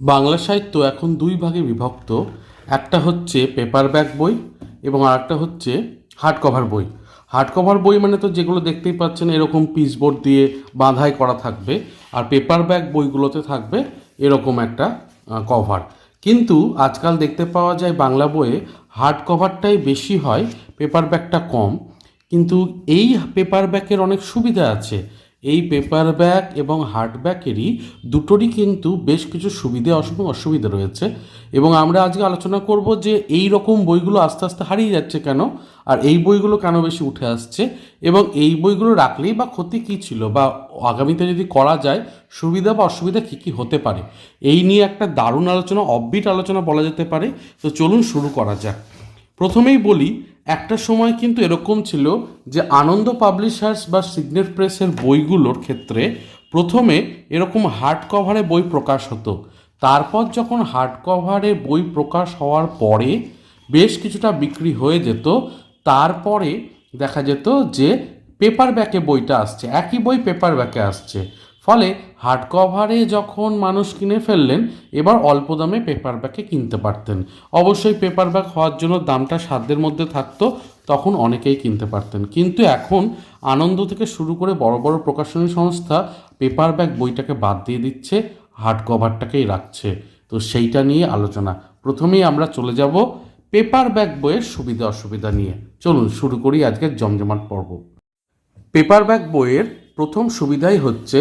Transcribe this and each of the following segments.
বাংলা সাহিত্য এখন দুই ভাগে বিভক্ত। একটা হচ্ছে পেপার ব্যাক বই এবং আরেকটা হচ্ছে হার্ড কভার বই। হার্ড কভার বই মানে তো যেগুলো দেখতেই পাচ্ছেন এরকম পিসবোর্ড দিয়ে বাঁধাই করা থাকবে আর পেপার ব্যাক বইগুলোতে থাকবে এরকম একটা কভার কিন্তু আজকাল দেখতে পাওয়া যায় বাংলা বইয়ে হার্ড কভারটাই বেশি হয় পেপার ব্যাকটা কম। কিন্তু এই পেপার ব্যাকের অনেক সুবিধা আছে। এই পেপার ব্যাগ এবং হার্ড ব্যাগেরই দুটোরই কিন্তু বেশ কিছু সুবিধে এবং অসুবিধা রয়েছে। এবং আমরা আজকে আলোচনা করব যে এই রকম বইগুলো আস্তে আস্তে হারিয়ে যাচ্ছে কেন, আর এই বইগুলো কেন বেশি উঠে আসছে, এবং এই বইগুলো রাখলেই বা ক্ষতি কী ছিল, বা আগামীতে যদি করা যায়, সুবিধা বা অসুবিধা কী কী হতে পারে? এই নিয়ে একটা দারুণ আলোচনা অববিট আলোচনা বলা যেতে পারে। তো চলুন শুরু করা যাক। প্রথমেই বলি একটা সময় কিন্তু এরকম ছিল যে আনন্দ পাবলিশার্স বা সিগনেট প্রেসের বইগুলোর ক্ষেত্রে প্রথমে এরকম হার্ড কভারে বই প্রকাশ হতো। তারপর যখন হার্ড কভারে বই প্রকাশ হওয়ার পরে বেশ কিছুটা বিক্রি হয়ে যেত। তারপরে দেখা যেত যে পেপার ব্যাকে বইটা আসছে। একই বই পেপার ব্যাকে আসছে। ফলে হার্ড কভারে যখন মানুষ কিনে ফেললেন, এবার অল্প দামে পেপার ব্যাকে কিনতে পারতেন। অবশ্যই পেপার ব্যাগ হওয়ার জন্য দামটা সাধ্যের মধ্যে থাকতো, তখন অনেকেই কিনতে পারতেন। কিন্তু এখন আনন্দ থেকে শুরু করে বড় বড় প্রকাশনী সংস্থা পেপার ব্যাগ বইটাকে বাদ দিয়ে দিচ্ছে হার্ড কভারটাকেই রাখছে। তো সেইটা নিয়ে আলোচনা। প্রথমেই আমরা চলে যাব পেপার ব্যাগ বইয়ের সুবিধা অসুবিধা নিয়ে। চলুন, শুরু করি আজকের জমজমাট পর্ব। পেপার ব্যাগ বইয়ের প্রথম সুবিধাই হচ্ছে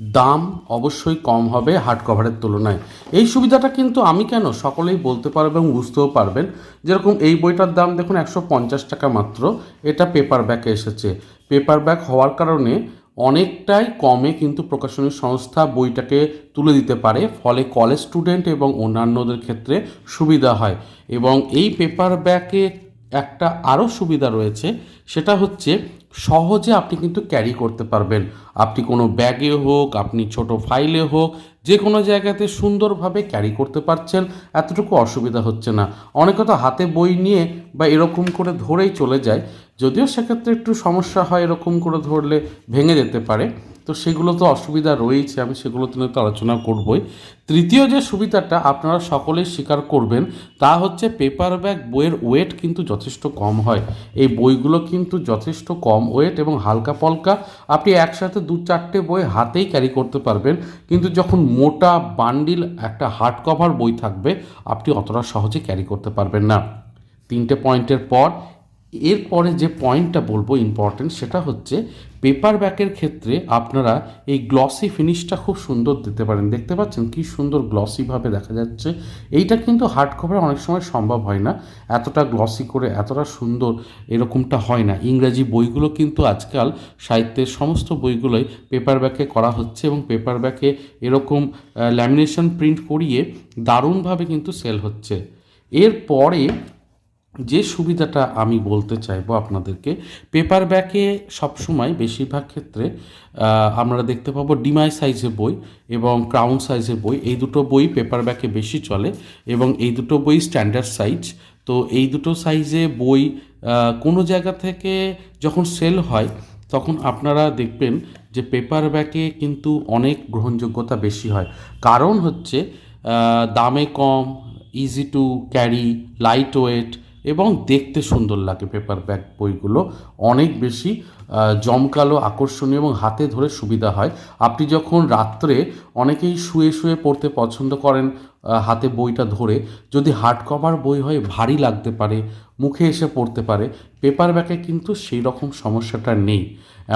দাম অবশ্যই কম হবে হার্ড কভারের তুলনায়। এই সুবিধাটা কিন্তু আমি কেন সকলেই বলতে পারবেন এবং বুঝতেও পারবেন? যেরকম এই বইটার দাম দেখুন একশো পঞ্চাশ টাকা মাত্র, এটা পেপার ব্যাকে এসেছে। পেপার ব্যাক হওয়ার কারণে অনেকটাই কমে কিন্তু প্রকাশনী সংস্থা বইটাকে তুলে দিতে পারে, ফলে কলেজ স্টুডেন্ট এবং অন্যান্যদের ক্ষেত্রে সুবিধা হয়। এবং এই পেপার ব্যাকে একটা আরও সুবিধা রয়েছে, সেটা হচ্ছে সহজে আপনি কিন্তু ক্যারি করতে পারবেন। আপনি কোনো ব্যাগে হোক, আপনি ছোট ফাইলে হোক যে কোনো জায়গাতে সুন্দরভাবে ক্যারি করতে পারছেন, এতটুকু অসুবিধা হচ্ছে না। অনেকে তো হাতে বই নিয়ে বা এরকম করে ধরেই চলে যায়, যদিও সেক্ষেত্রে একটু সমস্যা হয় এরকম করে ধরলে ভেঙে যেতে পারে। তো সেগুলো তো অসুবিধা রয়েছে, আমি সেগুলো নিয়ে তো আলোচনা করবই। তৃতীয় যে সুবিধাটা আপনারা সকলেই স্বীকার করবেন, তা হচ্ছে পেপার ব্যাগ বইয়ের ওয়েট কিন্তু যথেষ্ট কম হয়। এই বইগুলো কিন্তু যথেষ্ট কম ওয়েট এবং হালকা পলকা। আপনি একসাথে দু চারটে বই হাতেই ক্যারি করতে পারবেন, কিন্তু যখন মোটা বান্ডিল একটা হার্ড কভার বই থাকবে, আপনি অতটা সহজে ক্যারি করতে পারবেন না। তিনটে পয়েন্টের পর এরপরে যে পয়েন্টটা বলব ইম্পর্টেন্ট সেটা হচ্ছে পেপার ব্যাকের ক্ষেত্রে আপনারা এই গ্লসি ফিনিশটা খুব সুন্দর দিতে পারেন। দেখতে পাচ্ছেন কি সুন্দর গ্লসিভাবে দেখা যাচ্ছে। এইটা কিন্তু হার্ড কভারে অনেক সময় সম্ভব হয় না। এতটা গ্লসি করে, এতটা সুন্দর এরকমটা হয় না। ইংরাজি বইগুলো কিন্তু আজকাল সাহিত্যের সমস্ত বইগুলোই পেপার ব্যাকে করা হচ্ছে এবং পেপার ব্যাকে এরকম ল্যামিনেশন প্রিন্ট করিয়ে দারুণভাবে কিন্তু সেল হচ্ছে। এরপরে যে সুবিধাটা আমি বলতে চাইব আপনাদেরকে পেপার ব্যাকে সবসময় বেশিরভাগ ক্ষেত্রে আমরা দেখতে পাবো ডিমাই সাইজের বই এবং ক্রাউন সাইজের বই, এই দুটো বই পেপার ব্যাকে বেশি চলে এবং এই দুটো বই স্ট্যান্ডার্ড সাইজ তো এই দুটো সাইজে বই কোনো জায়গা থেকে যখন সেল হয়, তখন আপনারা দেখবেন যে পেপার ব্যাকে কিন্তু অনেক গ্রহণযোগ্যতা বেশি হয়। কারণ হচ্ছে দামে কম easy to carry light weight এবং দেখতে সুন্দর লাগে পেপার ব্যাগ বইগুলো। অনেক বেশি জমকালো, আকর্ষণীয় এবং হাতে ধরে সুবিধা হয়। আপনি যখন রাত্রে অনেকেই শুয়ে শুয়ে পড়তে পছন্দ করেন হাতে বইটা ধরে, যদি হার্ড কভার বই হয়, ভারী লাগতে পারে, মুখে এসে পড়তে পারে পেপার ব্যাগে কিন্তু সেই রকম সমস্যাটা নেই।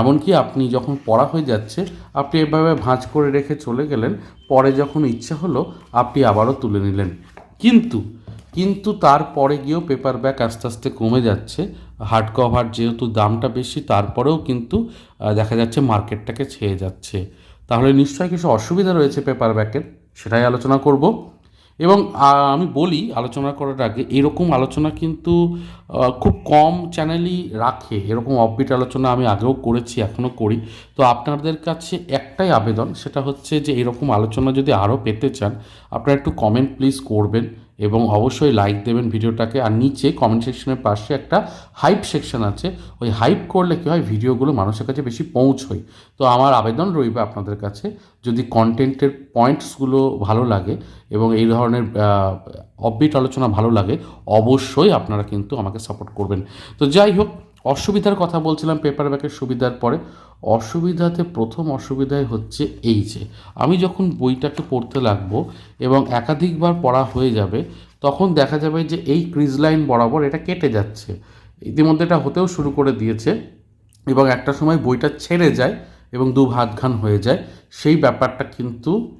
এমনকি আপনি যখন পড়া হয়ে যাচ্ছে, আপনি এভাবে ভাঁজ করে রেখে চলে গেলেন, পরে যখন ইচ্ছা হলো, আপনি আবারও তুলে নিলেন। কিন্তু কিন্তু তারপরে গিয়েও পেপার ব্যাগ আস্তে আস্তে কমে যাচ্ছে। হার্ড কভার যেহেতু দামটা বেশি, তারপরেও কিন্তু দেখা যাচ্ছে মার্কেটটাকে ছেয়ে যাচ্ছে। তাহলে নিশ্চয়ই কিছু অসুবিধা রয়েছে পেপার ব্যাগের সেটাই আলোচনা করব। এবং আমি বলি, আলোচনা করার আগে এরকম আলোচনা কিন্তু খুব কম চ্যানেলই রাখে। এরকম অফবিট আলোচনা আমি আগেও করেছি এখনও করি। তো আপনাদের কাছে একটাই আবেদন, সেটা হচ্ছে যে এরকম আলোচনা যদি আরও পেতে চান, আপনারা একটু কমেন্ট প্লিজ করবেন। এবং অবশ্যই লাইক দেবেন ভিডিওটাকে। আর নিচে কমেন্ট সেকশনের পাশে একটা হাইপ সেকশন আছে। ওই হাইপ করলে কী হয়, ভিডিওগুলো মানুষের কাছে বেশি পৌঁছয়। তো আমার আবেদন রইবে আপনাদের কাছে। যদি কন্টেন্টের পয়েন্টসগুলো ভালো লাগে এবং এই ধরনের অববিট আলোচনা ভালো লাগে, অবশ্যই আপনারা কিন্তু আমাকে সাপোর্ট করবেন। তো যাই হোক অসুবিধার কথা বলছিলাম পেপার ব্যাকের সুবিধার পরে, অসুবিধাতে প্রথম অসুবিধাই হচ্ছে এই যে, আমি যখন বইটাকে পড়তে লাগবো এবং একাধিকবার পড়া হয়ে যাবে, তখন দেখা যাবে যে এই ক্রিজ লাইন বরাবর এটা কেটে যাচ্ছে। ইতিমধ্যে এটা হতেও শুরু করে দিয়েছে এবং একটা সময় বইটা ছেড়ে যায় এবং দু ভাত ঘান হয়ে যায়। সেই ব্যাপারটা কিন্তু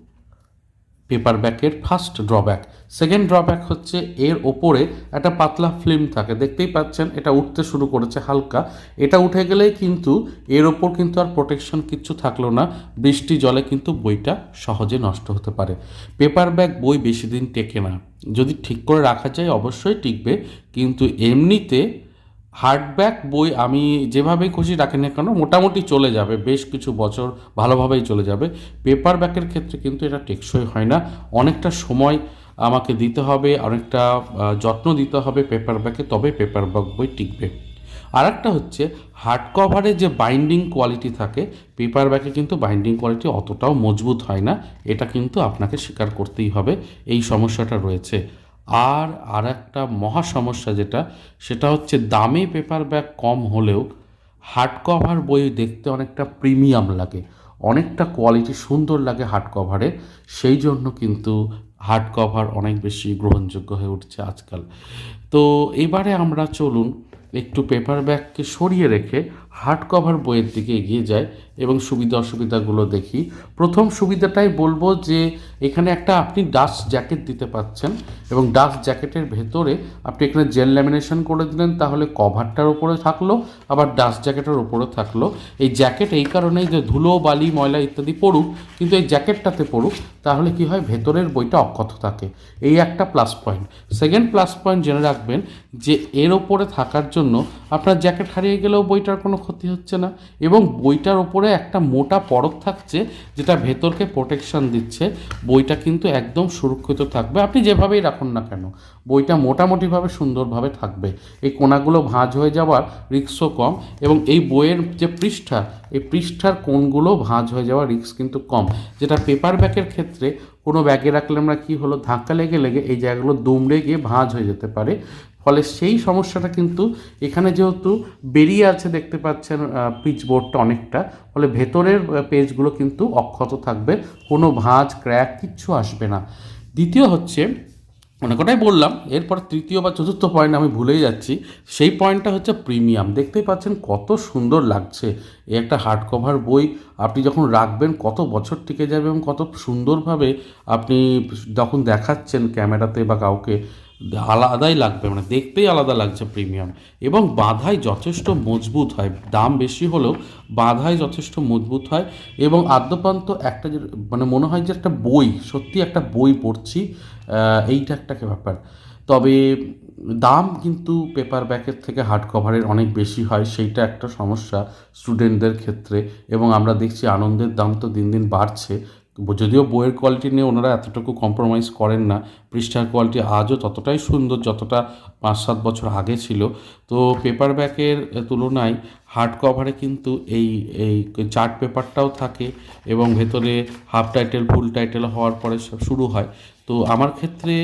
পেপার ব্যাকের ফার্স্ট ড্রব্যাক সেকেন্ড ড্রব্যাক হচ্ছে এর ওপরে একটা পাতলা ফিল্ম থাকে। দেখতেই পাচ্ছেন, এটা উঠতে শুরু করেছে হালকা। এটা উঠে গেলেই কিন্তু এর ওপর কিন্তু আর প্রোটেকশন কিচ্ছু থাকল না। বৃষ্টি জলে কিন্তু বইটা সহজে নষ্ট হতে পারে। পেপার ব্যাগ বই বেশি দিন টেকে না। যদি ঠিক করে রাখা যায়, অবশ্যই টিকবে। কিন্তু এমনিতে হার্ডব্যাক বই আমি যেভাবেই খুশি রাখি না কেন, মোটামুটি চলে যাবে, বেশ কিছু বছর ভালোভাবেই চলে যাবে। পেপার ব্যাকের ক্ষেত্রে কিন্তু এটা টেকসই হয় না। অনেকটা সময় আমাকে দিতে হবে, অনেকটা যত্ন দিতে হবে পেপার ব্যাকে তবে পেপার ব্যাক বই টিকবে। আর একটা হচ্ছে হার্ড কভারে যে বাইন্ডিং কোয়ালিটি থাকে পেপার ব্যাকে কিন্তু বাইন্ডিং কোয়ালিটি অতটাও মজবুত হয় না। এটা কিন্তু আপনাকে স্বীকার করতেই হবে। এই সমস্যাটা রয়েছে। আর আর একটা মহা সমস্যা যেটা, সেটা হচ্ছে দামে পেপার ব্যাগ কম হলেও হার্ড কভার বই দেখতে অনেকটা প্রিমিয়াম লাগে। অনেকটা কোয়ালিটি সুন্দর লাগে হার্ড কভারে সেই জন্য কিন্তু হার্ড কভার অনেক বেশি গ্রহণযোগ্য হয়ে উঠছে আজকাল। তো এবারে আমরা চলুন একটু পেপার ব্যাগকে সরিয়ে রেখে হার্ড কভার বইয়ের দিকে এগিয়ে যায় এবং সুবিধা অসুবিধাগুলো দেখি। প্রথম সুবিধাটাই বলব যে এখানে একটা আপনি ডাস্ট জ্যাকেট দিতে পাচ্ছেন এবং ডাস্ট জ্যাকেটের ভেতরে আপনি এখানে জেল ল্যামিনেশন করে দিলেন, তাহলে কভারটার ওপরে থাকল, আবার ডাস্ট জ্যাকেটের উপরে থাকল। এই জ্যাকেট এই কারণেই যে ধুলো, বালি, ময়লা ইত্যাদি পড়ুক, কিন্তু এই জ্যাকেটটাতে পড়ুক, তাহলে কি হয়? ভেতরের বইটা অক্ষত থাকে। এই একটা plus point second plus point জেনে রাখবেন যে এর ওপরে থাকার জন্য আপনার জ্যাকেট হারিয়ে গেলেও বইটার কোনো ক্ষতি হচ্ছে না এবং বইটার ওপরে একটা মোটা পরত থাকছে যেটা ভেতরকে প্রোটেকশন দিচ্ছে। বইটা কিন্তু একদম সুরক্ষিত থাকবে। আপনি যেভাবেই রাখুন না কেন, বইটা মোটামুটিভাবে সুন্দরভাবে থাকবে। এই কোনাগুলো ভাঁজ হয়ে যাওয়ার রিক্সও কম এবং এই বইয়ের যে পৃষ্ঠা, এই পৃষ্ঠার কোণগুলো ভাঁজ হয়ে যাওয়ার রিক্স কিন্তু কম। যেটা পেপার ব্যাগের ক্ষেত্রে কোনো ব্যাগে রাখলে আমরা কী হলো, ধাক্কা লেগে লেগে এই জায়গাগুলো দুমড়ে গিয়ে ভাঁজ হয়ে যেতে পারে। ফলে সেই সমস্যাটা কিন্তু এখানে যেহেতু বেরিয়ে আছে, দেখতে পাচ্ছেন পিচ বোর্ডটা অনেকটা, ফলে ভেতরের পেজগুলো কিন্তু অক্ষত থাকবে, কোনো ভাঁজ, ক্র্যাক কিচ্ছু আসবে না। দ্বিতীয় হচ্ছে, অনেক কটাই বললাম, এরপর তৃতীয় বা চতুর্থ পয়েন্ট আমি ভুলেই যাচ্ছি, সেই পয়েন্টটা হচ্ছে প্রিমিয়াম। দেখতেই পাচ্ছেন কত সুন্দর লাগছে, এই একটা হার্ড কভার বই, আপনি যখন রাখবেন কত বছর টিকে যাবে এবং কত সুন্দরভাবে আপনি যখন দেখাচ্ছেন ক্যামেরাতে বা কাউকে আলাদাই লাগবে মানে দেখতেই আলাদা লাগছে প্রিমিয়াম এবং বাঁধাই যথেষ্ট মজবুত হয়, দাম বেশি হলেও বাঁধাই যথেষ্ট মজবুত হয়। এবং আদ্যপান্ত একটা মানে মনে হয় যে একটা বই, সত্যি একটা বই পড়ছি এইটা একটা ব্যাপার। তবে দাম কিন্তু পেপার ব্যাকের থেকে হার্ড কভারের অনেক বেশি হয়, সেইটা একটা সমস্যা স্টুডেন্টদের ক্ষেত্রে। এবং আমরা দেখছি আনন্দের দাম তো দিন দিন বাড়ছে। যদিও বইয়ের কোয়ালিটি নিয়ে ওনারা এতটুকু কম্প্রোমাইজ করেন না, পৃষ্ঠার কোয়ালিটি আজও ততটাই সুন্দর যতটা পাঁচ সাত বছর আগে ছিল। তো পেপার ব্যাকের তুলনায় হার্ড কভারে কিন্তু এই এই চার্ট পেপারটাও থাকে এবং ভেতরে হাফ টাইটেল ফুল টাইটেল হওয়ার পরে শুরু হয়। তো আমার ক্ষেত্রে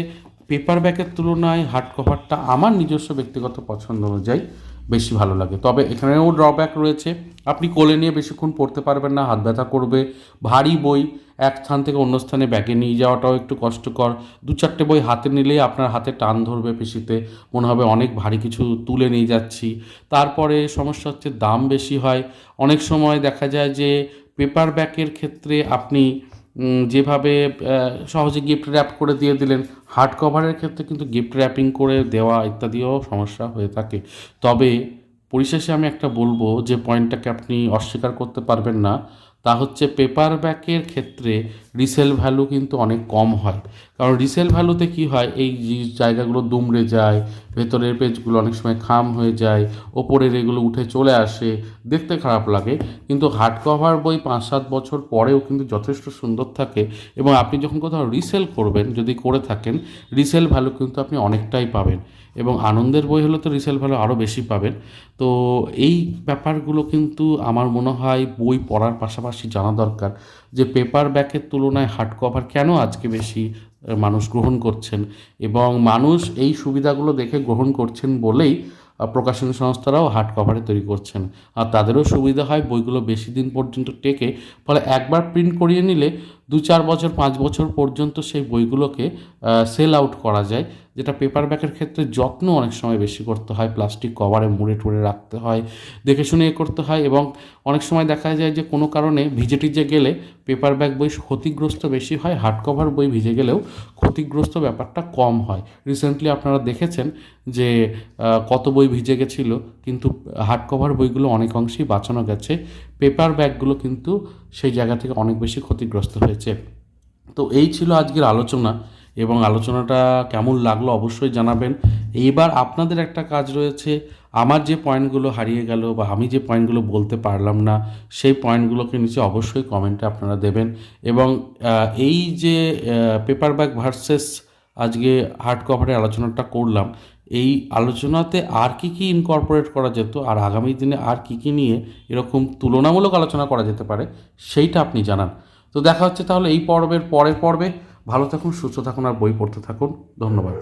পেপার ব্যাকের তুলনায় হার্ড কভারটা আমার নিজস্ব ব্যক্তিগত পছন্দ অনুযায়ী বেশি ভালো লাগে। তবে এখানেও ড্রব্যাক রয়েছে। আপনি কোলে নিয়ে বেশিক্ষণ পড়তে পারবেন না, হাত ব্যথা করবে, ভারী বই এক স্থান থেকে অন্য স্থানে ব্যাগে নিয়ে যাওয়াটাও একটু কষ্টকর। দু চারটে বই হাতে নিলেই আপনার হাতে টান ধরবে পেশিতে, মনে হবে অনেক ভারী কিছু তুলে নিয়ে যাচ্ছি। তারপরে সমস্যা হচ্ছে দাম বেশি হয়। অনেক সময় দেখা যায় যে পেপার ব্যাগের ক্ষেত্রে আপনি যেভাবে সহজে গিফট র্যাপ করে দিয়ে দিলেন। হার্ড কভারের ক্ষেত্রে কিন্তু গিফট র্যাপিং করে দেওয়া ইত্যাদিও সমস্যা হয়ে থাকে। তবে, পরিশেষে আমি একটা বলব যে পয়েন্টটাকে আপনি অস্বীকার করতে পারবেন না। তা হচ্ছে পেপার ব্যাকের ক্ষেত্রে রিসেল ভ্যালু কিন্তু অনেক কম হয়। কারণ রিসেল ভ্যালুতে কি হয়? এই জায়গাগুলো দুমড়ে যায়, ভেতরের পেজগুলো অনেক সময় খাম হয়ে যায়, ওপরের এগুলো উঠে চলে আসে, দেখতে খারাপ লাগে। কিন্তু হার্ড কভার বই পাঁচ সাত বছর পরেও কিন্তু যথেষ্ট সুন্দর থাকে এবং আপনি যখন কোথাও রিসেল করবেন, যদি করে থাকেন রিসেল ভ্যালু কিন্তু আপনি অনেকটাই পাবেন এবং আনন্দের বই হলে তো রিসেল ভ্যালু আরও বেশি পাবেন। তো এই ব্যাপারগুলো কিন্তু আমার মনে হয় বই পড়ার পাশাপাশি জানা দরকার যে পেপার ব্যাকের তুলনায় হার্ড কভার কেন আজকে বেশি? মানুষ গ্রহণ করছেন এবং মানুষ এই সুবিধাগুলো দেখে গ্রহণ করছেন বলেই প্রকাশন সংস্থারাও হার্ড কভারে তৈরি করছেন। আর তাদেরও সুবিধা হয় বইগুলো বেশি দিন পর্যন্ত টেকে, ফলে একবার প্রিন্ট করিয়ে নিলে দু চার বছর, পাঁচ বছর পর্যন্ত সেই বইগুলোকে সেল আউট করা যায়, যেটা পেপার ব্যাকের ক্ষেত্রে যত্ন অনেক সময় বেশি করতে হয় প্লাস্টিক কভারে মুড়ে টুড়ে রাখতে হয়, দেখে শুনে এ করতে হয় এবং অনেক সময় দেখা যায় যে কোনো কারণে ভিজে টিজে গেলে পেপার ব্যাগ বই ক্ষতিগ্রস্ত বেশি হয় হার্ড কভার বই ভিজে গেলেও ক্ষতিগ্রস্ত ব্যাপারটা কম হয়। রিসেন্টলি আপনারা দেখেছেন যে কত বই ভিজে গেছিল কিন্তু হার্ড কভার বইগুলো অনেক অংশেই বাঁচানো গেছে। পেপার ব্যাগগুলো কিন্তু সেই জায়গা থেকে অনেক বেশি ক্ষতিগ্রস্ত হয়েছে। তো এই ছিল আজকের আলোচনা এবং আলোচনাটা কেমন লাগল অবশ্যই জানাবেন। এইবার আপনাদের একটা কাজ রয়েছে, আমার যে পয়েন্টগুলো হারিয়ে গেল বা আমি যে পয়েন্টগুলো বলতে পারলাম না, সেই পয়েন্টগুলোকে নিচে অবশ্যই কমেন্টে আপনারা দেবেন। এবং এই যে পেপার ব্যাগ ভার্সেস আজকে হার্ড কভারে আলোচনাটা করলাম এই আলোচনাতে আর কি কি ইনকর্পোরেট করা যেত আর আগামী দিনে আর কি কি নিয়ে এরকম তুলনামূলক আলোচনা করা যেতে পারে, সেইটা আপনি জানান। তো দেখা হচ্ছে তাহলে এই পর্বের পরের পর্বে। ভালো থাকুন, সুস্থ থাকুন আর বই পড়তে থাকুন। ধন্যবাদ।